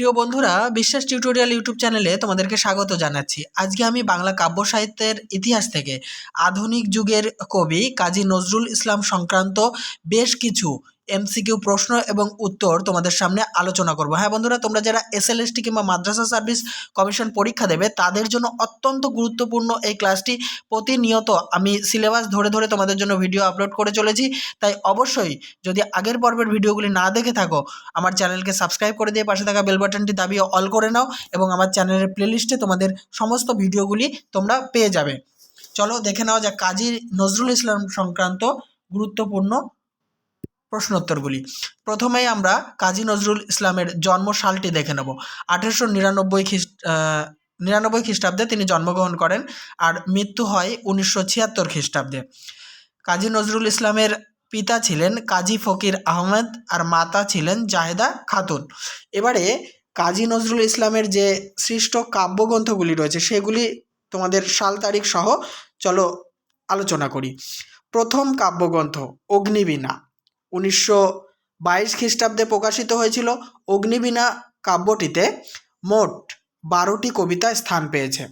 প্রিয় বন্ধুরা বিশ্বাস টিউটোরিয়াল ইউটিউব চ্যানেলে তোমাদেরকে স্বাগত জানাচ্ছি। আজকে আমি বাংলা কাব্য সাহিত্যের ইতিহাস থেকে আধুনিক যুগের কবি কাজী নজরুল ইসলাম সংক্রান্ত বেশ কিছু এমসিকিউ প্রশ্ন এবং উত্তর তোমাদের সামনে আলোচনা করব। হ্যাঁ বন্ধুরা, তোমরা যারা এসএলএসটি কিংবা মাদ্রাসা সার্ভিস কমিশন পরীক্ষা দেবে, তাদের জন্য অত্যন্ত গুরুত্বপূর্ণ এই ক্লাসটি প্রতিনিয়ত আমি সিলেবাস ধরে ধরে তোমাদের জন্য ভিডিও আপলোড করে চলেছি। তাই অবশ্যই যদি আগের পর্বের ভিডিওগুলি না দেখে থাকো, আমার চ্যানেলকে সাবস্ক্রাইব করে দিয়ে পাশে থাকা বেল দাবিয়ে অল করে নাও এবং আমার চ্যানেলের প্লেলিস্টে তোমাদের সমস্ত ভিডিওগুলি তোমরা পেয়ে যাবে। চলো দেখে নেওয়া যাক কাজী নজরুল ইসলাম সংক্রান্ত গুরুত্বপূর্ণ প্রশ্নোত্তরগুলি প্রথমেই আমরা কাজী নজরুল ইসলামের জন্মসালটি দেখে নেব। আঠেরোশো নিরানব্বই খ্রিস্ট নিরানব্বই খ্রিস্টাব্দে তিনি জন্মগ্রহণ করেন আর মৃত্যু হয় উনিশশো ছিয়াত্তর খ্রিস্টাব্দে। কাজী নজরুল ইসলামের পিতা ছিলেন কাজী ফকির আহমেদ আর মাতা ছিলেন জাহেদা খাতুন। এবারে কাজী নজরুল ইসলামের যে সৃষ্ট কাব্যগ্রন্থগুলি রয়েছে, সেগুলি তোমাদের সাল তারিখ সহ চলো আলোচনা করি। প্রথম কাব্যগ্রন্থ, অগ্নিবীণা। উনিশশো বাইশ খ্রিস্টাব্দে প্রকাশিত হয়েছিল অগ্নিবীণা কাব্যটিতে মোট বারোটি কবিতা স্থান পেয়েছে।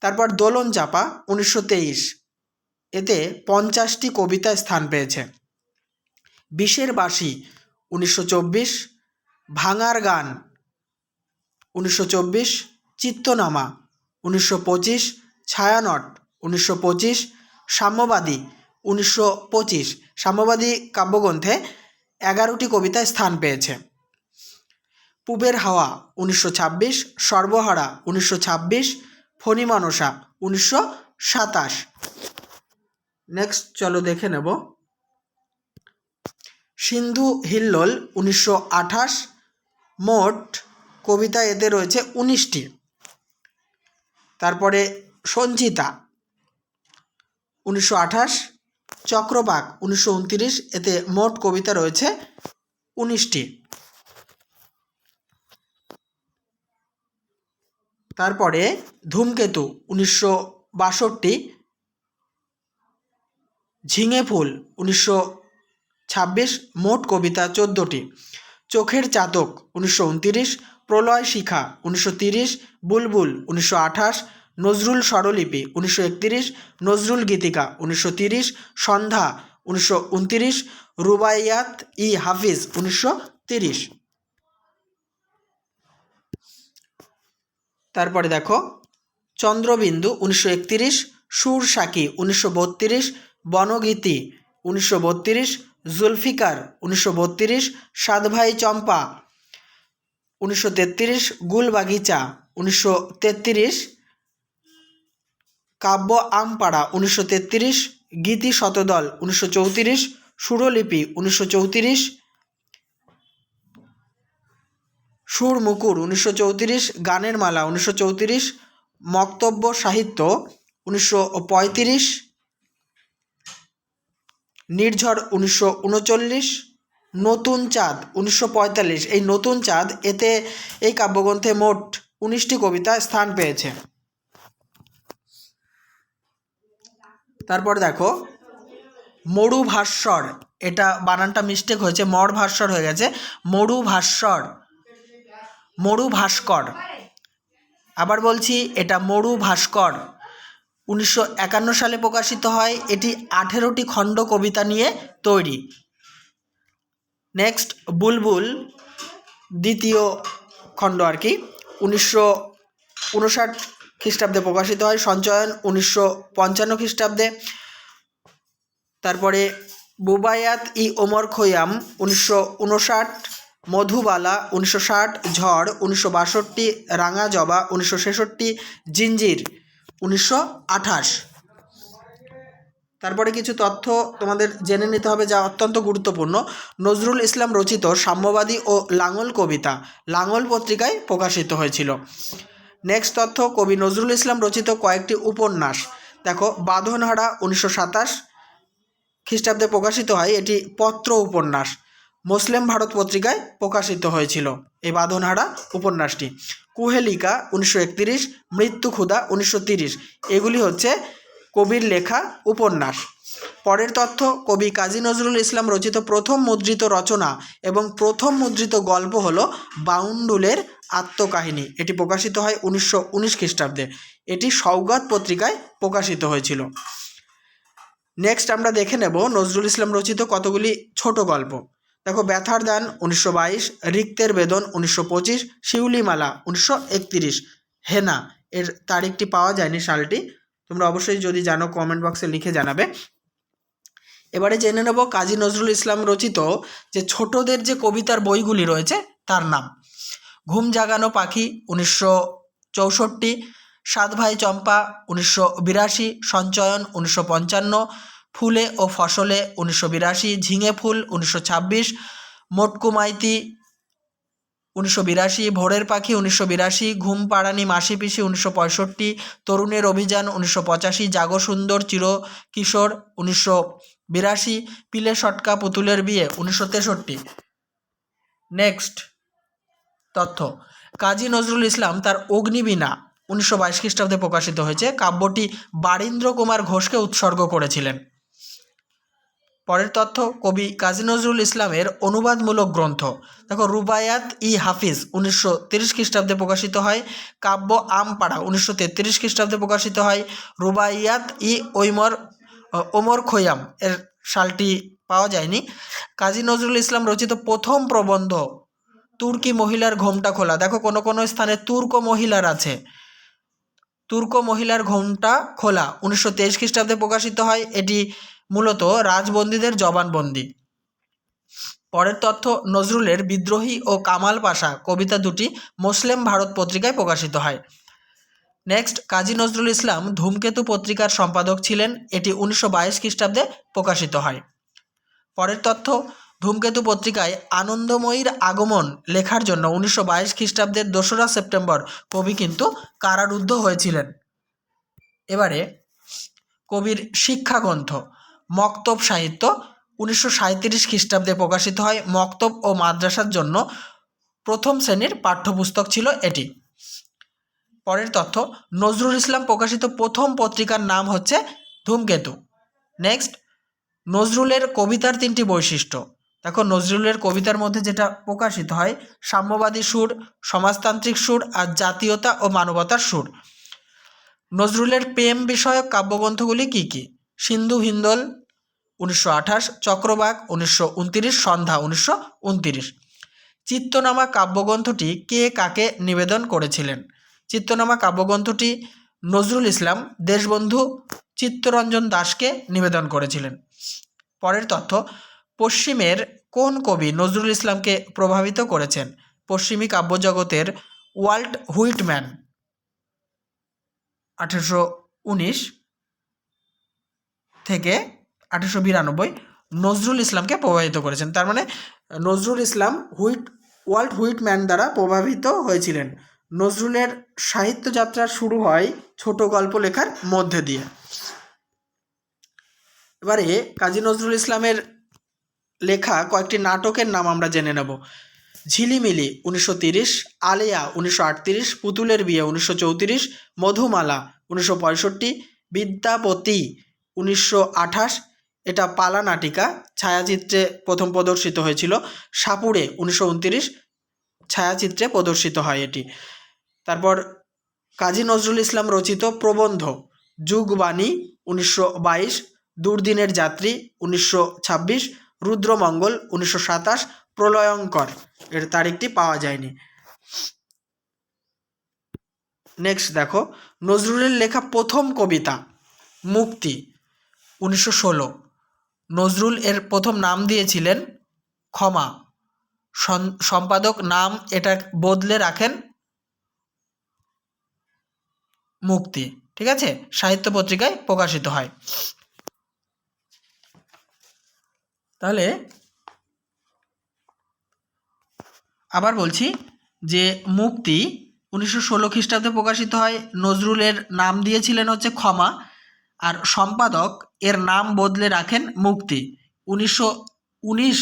তারপর দোলন চাপা উনিশশো তেইশ, এতে পঞ্চাশটি কবিতা স্থান পেয়েছে। বিষের বাসি উনিশশো চব্বিশ, ভাঙার গান উনিশশো চব্বিশ, চিত্তনামা উনিশশো পঁচিশ, ছায়ানট উনিশশো পঁচিশ, সাম্যবাদী উনিশশো পঁচিশ সাম্যবাদী কাব্যগ্রন্থে এগারোটি কবিতা স্থান পেয়েছে। পুবের হাওয়া উনিশশো ছাব্বিশ, সর্বহারা উনিশশো ছাব্বিশ ফণিমানসা উনিশশো সাতাশ। নেক্সট চলো দেখে নেব। সিন্ধু হিল্লোল উনিশশো আঠাশ, মোট কবিতা এতে রয়েছে উনিশটি। তারপরে সঞ্চিতা উনিশশো আঠাশ চক্রবাক উনিশশো এতে মোট কবিতা রয়েছে উনিশটি। তারপরে ধূমকেতু উনিশশো বাষট্টি, ঝিঙে ফুল উনিশশো ছাব্বিশ, মোট কবিতা চোদ্দোটি। চোখের চাতক উনিশশো উনতিরিশ, প্রলয় শিখা উনিশশো তিরিশ, বুলবুল উনিশশো আঠাশ নজরুল স্বরলিপি উনিশশো একতিরিশ, নজরুল গীতিকা উনিশশো তিরিশ, সন্ধ্যা উনিশশো উনতিরিশ, রুবাইয়াত ই হাফিজ উনিশশো তিরিশ। তারপরে দেখো, চন্দ্রবিন্দু উনিশশো একতিরিশ, সুর সাকি উনিশশো বত্রিশ, বনগীতি উনিশশো বত্রিশ, জুলফিকার উনিশশো বত্রিশ সাতভাই চম্পা উনিশশো তেত্রিশ, গুলবাগিচা উনিশশো তেত্রিশ কাব্য আমপাড়া উনিশশো তেত্রিশ, গীতি শতদল উনিশশো চৌত্রিশ, সুরলিপি উনিশশো চৌত্রিশ সুর মুকুর উনিশশো চৌত্রিশ, গানের মালা উনিশশো চৌত্রিশ, মক্তব্য সাহিত্য উনিশশো পঁয়ত্রিশ, নির্ঝর উনিশশো উনচল্লিশ, নতুন চাঁদ উনিশশো পঁয়তাল্লিশ। এই নতুন চাঁদ এতে এই কাব্যগ্রন্থে মোট উনিশটি কবিতা স্থান পেয়েছে। তারপর দেখো মরু ভাস্বর এটা বানানটা মিস্টেক হয়েছে মর ভাস্বর হয়ে গেছে মরু ভাস্বর মরু ভাস্কর আবার বলছি, এটা মরু ভাস্কর উনিশশো একান্ন সালে প্রকাশিত হয়, এটি আঠেরোটি খণ্ড কবিতা নিয়ে তৈরি। নেক্সট বুলবুল, দ্বিতীয় খণ্ড আর কি। উনিশশো উনষাট খ্রিস্টাব্দে প্রকাশিত হয়। সঞ্চয়ন উনিশশো পঞ্চান্ন খ্রিস্টাব্দে। তারপরে বুবায়াত ই ওমর খৈয়াম উনিশশো উনষাট, মধুবালা উনিশশো ষাট, ঝড় উনিশশো বাষট্টি রাঙা জবা উনিশশো ছেষট্টি, জিঞ্জির উনিশশো আঠাশ। তারপরে কিছু তথ্য তোমাদের জেনে নিতে হবে যা অত্যন্ত গুরুত্বপূর্ণ। নজরুল ইসলাম রচিত সাম্যবাদী ও লাঙল কবিতা লাঙল পত্রিকায় প্রকাশিত হয়েছিল। নেক্সট তথ্য, কবি নজরুল ইসলাম রচিত কয়েকটি উপন্যাস। দেখো, বাঁধনহারা উনিশশো সাতাশ খ্রিস্টাব্দে প্রকাশিত হয়। এটি পত্র উপন্যাস। মুসলিম ভারত পত্রিকায় প্রকাশিত হয়েছিল এই বাঁধনহারা উপন্যাসটি। কুহেলিকা উনিশশো একতিরিশ মৃত্যু ক্ষুধা উনিশশো তিরিশ। এগুলি হচ্ছে কবির লেখা উপন্যাস। পরের তথ্য, কবি কাজী নজরুল ইসলাম রচিত প্রথম মুদ্রিত রচনা এবং প্রথম মুদ্রিত গল্প হল বাউন্ডুলের আত্মকাহিনী। এটি প্রকাশিত হয় উনিশশো উনিশ খ্রিস্টাব্দে। এটি সৌগাত পত্রিকায় প্রকাশিত হয়েছিল। নেক্সট আমরা দেখে নেব নজরুল ইসলাম রচিত কতগুলি ছোট গল্প। দেখো, ব্যথার দান উনিশশো বাইশ, রিক্তের বেদন উনিশশো পঁচিশ, শিউলিমালা উনিশশো একতিরিশ, হেনা। এর তারিখটি পাওয়া যায়নি সালটি। তোমরা অবশ্যই যদি জানো কমেন্ট বক্সে লিখে জানাবে। এবারে জেনে নেব কাজী নজরুল ইসলাম রচিত যে ছোটদের যে কবিতার বইগুলি রয়েছে, তার নাম। ঘুম জাগানো পাখি উনিশশো চৌষট্টি, সাত ভাই চম্পা উনিশশো বিরাশি, সঞ্চয়ন উনিশশো পঞ্চান্ন, ফুলে ও ফসলে উনিশশো বিরাশি, ঝিঙে ফুল উনিশশো ছাব্বিশ মোটকু মাইতি উনিশশো বিরাশি, ভোরের পাখি উনিশশো বিরাশি, ঘুম পাড়ানি মাসি পিসি উনিশশো পঁয়ষট্টি, তরুণের অভিযান উনিশশো পঁচাশি জাগো সুন্দর চির কিশোর উনিশশো বিরাশি, পিলে সটকা পুতুলের বিয়ে উনিশশো তেষট্টি। নেক্সট। তথ্য। কাজী নজরুল ইসলাম তার অগ্নিবীণা উনিশশো বাইশ খ্রিস্টাব্দে প্রকাশিত হয়েছে। কাব্যটি বারীন্দ্র কুমার ঘোষকে উৎসর্গ করেছিলেন। পরের তথ্য, কবি কাজী নজরুল ইসলামের অনুবাদমূলক গ্রন্থ। দেখো, রুবায়াত ই হাফিজ উনিশশো তিরিশ খ্রিস্টাব্দে প্রকাশিত হয়। কাব্য আমপাড়া উনিশশো তেত্রিশ খ্রিস্টাব্দে প্রকাশিত হয়। রুবাইয়াত ই ওইমর ওমর খৈয়াম এর সালটি পাওয়া যায়নি। কাজী নজরুল ইসলাম রচিত প্রথম প্রবন্ধ তুর্কি মহিলার ঘোমটা খোলা। দেখো কোনো কোনো স্থানে তুর্ক মহিলার আছে। তুর্ক মহিলার ঘোমটা খোলা। উনিশশো তেইশ খ্রিস্টাব্দে প্রকাশিত হয়। এটি মূলত রাজবন্দীদের জবানবন্দি। পরের তথ্য, নজরুলের বিদ্রোহী ও কামাল পাশা কবিতা দুটি মুসলিম ভারত পত্রিকায় প্রকাশিত হয়। নেক্সট, কাজী নজরুল ইসলাম ধূমকেতু পত্রিকার সম্পাদক ছিলেন। এটি উনিশশো বাইশ খ্রিস্টাব্দে প্রকাশিত হয়। পরের তথ্য ধূমকেতু পত্রিকায় আনন্দময়ীর আগমন লেখার জন্য উনিশশো বাইশ খ্রিস্টাব্দের দোসরা সেপ্টেম্বর কবি কিন্তু কারারুদ্ধ হয়েছিলেন। এবারে কবির শিক্ষাগ্রন্থ মক্তব সাহিত্য উনিশশো সাঁইত্রিশ খ্রিস্টাব্দে প্রকাশিত হয়। মক্তব ও মাদ্রাসার জন্য প্রথম শ্রেণির পাঠ্যপুস্তক ছিল এটি। পরের তথ্য, নজরুল ইসলাম প্রকাশিত প্রথম পত্রিকার নাম হচ্ছে ধূমকেতু। নেক্সট, নজরুলের কবিতার তিনটি বৈশিষ্ট্য। দেখো নজরুলের কবিতার মধ্যে যেটা প্রকাশিত হয়, সাম্যবাদী সুর, সমাজতান্ত্রিক সুর আর জাতীয়তা ও মানবতার সুর। নজরুলের প্রেম বিষয়ক কাব্যগ্রন্থগুলি কী কী? সিন্ধু হিন্দল উনিশশো আঠাশ, চক্রবাক উনিশশো উনতিরিশ, সন্ধ্যা উনিশশো উনতিরিশ। চিত্তনামা কাব্যগ্রন্থটি কে কাকে নিবেদন করেছিলেন? চিত্তনামা কাব্যগ্রন্থটি নজরুল ইসলাম দেশবন্ধু চিত্তরঞ্জন দাসকে নিবেদন করেছিলেন। পরের তথ্য পশ্চিমের কোন কবি নজরুল ইসলামকে প্রভাবিত করেছেন? পশ্চিমী কাব্যজগতের ওয়াল্ট হুইটম্যান। আঠেরোশো উনিশ থেকে আঠেরোশো বিরানব্বই নজরুল ইসলামকে প্রভাবিত করেছেন। তার মানে Nazrul Islam Whit, Walt Whitman দ্বারা প্রভাবিত হয়েছিলেন। নজরুলের সাহিত্য যাত্রা শুরু হয় ছোট গল্প লেখার মধ্যে দিয়ে। এবারে কাজী নজরুল ইসলামের লেখা কয়েকটি নাটকের নাম আমরা জেনে নেব। ঝিলিমিলি, উনিশশো তিরিশ, আলেয়া, উনিশশো আটত্রিশ, পুতুলের বিয়ে, উনিশশো চৌত্রিশ, মধুমালা, উনিশশো পঁয়ষট্টি, বিদ্যাপতি, উনিশশো আঠাশ, এটা পালা নাটিকা, ছায়াচিত্রে প্রথম প্রদর্শিত হয়েছিল। সাপুড়ে, উনিশশো উনতিরিশ, ছায়াচিত্রে প্রদর্শিত হয় এটি। তারপর কাজী নজরুল ইসলাম রচিত প্রবন্ধ, যুগবাণী, উনিশশো বাইশ, দুর্দিনের যাত্রী, উনিশশো ছাব্বিশ রুদ্রমঙ্গল উনিশশো সাতাশ প্রলয়ঙ্কর। এর তারিখটি পাওয়া যায়নি। নেক্সট দেখো, নজরুলের লেখা প্রথম কবিতা, মুক্তি, উনিশশো ষোলো। নজরুল এর প্রথম নাম দিয়েছিলেন ক্ষমা। সম্পাদক নাম এটা বদলে রাখেন মুক্তি, ঠিক আছে? সাহিত্য পত্রিকায় প্রকাশিত হয়। তাহলে আবার বলছি যে মুক্তি উনিশশো ষোলো খ্রিস্টাব্দে প্রকাশিত হয়। নজরুলের নাম দিয়েছিলেন হচ্ছে ক্ষমা আর সম্পাদক এর নাম বদলে রাখেন মুক্তি। উনিশশো উনিশ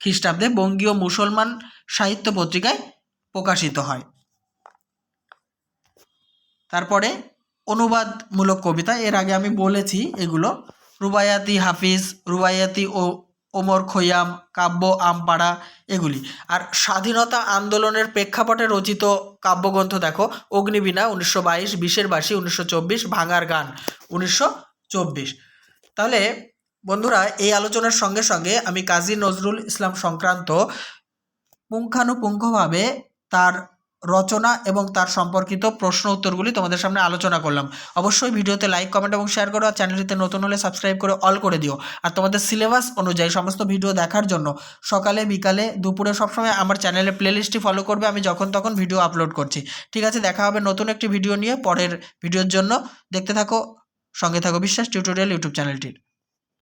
খ্রিস্টাব্দে বঙ্গীয় মুসলমান সাহিত্য পত্রিকায় প্রকাশিত হয়। তারপরে অনুবাদমূলক কবিতা, এর আগে আমি বলেছি এগুলো। রুবায়াতি হাফিজ, রুবায়াতি ও ওমর, খৈয়াম, কাব্য, আমপাড়া এগুলি। আর স্বাধীনতা আন্দোলনের প্রেক্ষাপটে রচিত কাব্যগ্রন্থ দেখো, অগ্নিবীণা উনিশশো বাইশ বিশের বাসী উনিশশো চব্বিশ, ভাঙার গান উনিশশো চব্বিশ। তাহলে বন্ধুরা, এই আলোচনার সঙ্গে সঙ্গে আমি কাজী নজরুল ইসলাম সংক্রান্ত পুঙ্খানুপুঙ্খভাবে তার রচনা এবং তার সম্পর্কিত প্রশ্ন উত্তরগুলি তোমাদের সামনে আলোচনা করলাম। অবশ্যই ভিডিওতে লাইক কমেন্ট এবং শেয়ার করো আর চ্যানেলটিতে নতুন হলে সাবস্ক্রাইব করে অল করে দিও। আর তোমাদের সিলেবাস অনুযায়ী সমস্ত ভিডিও দেখার জন্য সকালে, বিকালে, দুপুরে সবসময় আমার চ্যানেলের প্লেলিস্টটি ফলো করবে আমি যখন তখন ভিডিও আপলোড করছি। ঠিক আছে, দেখা হবে নতুন একটি ভিডিও নিয়ে পরের ভিডিওর জন্য। দেখতে থাকো, সঙ্গে থাকো বিশ্বাস টিউটোরিয়াল ইউটিউব চ্যানেলটির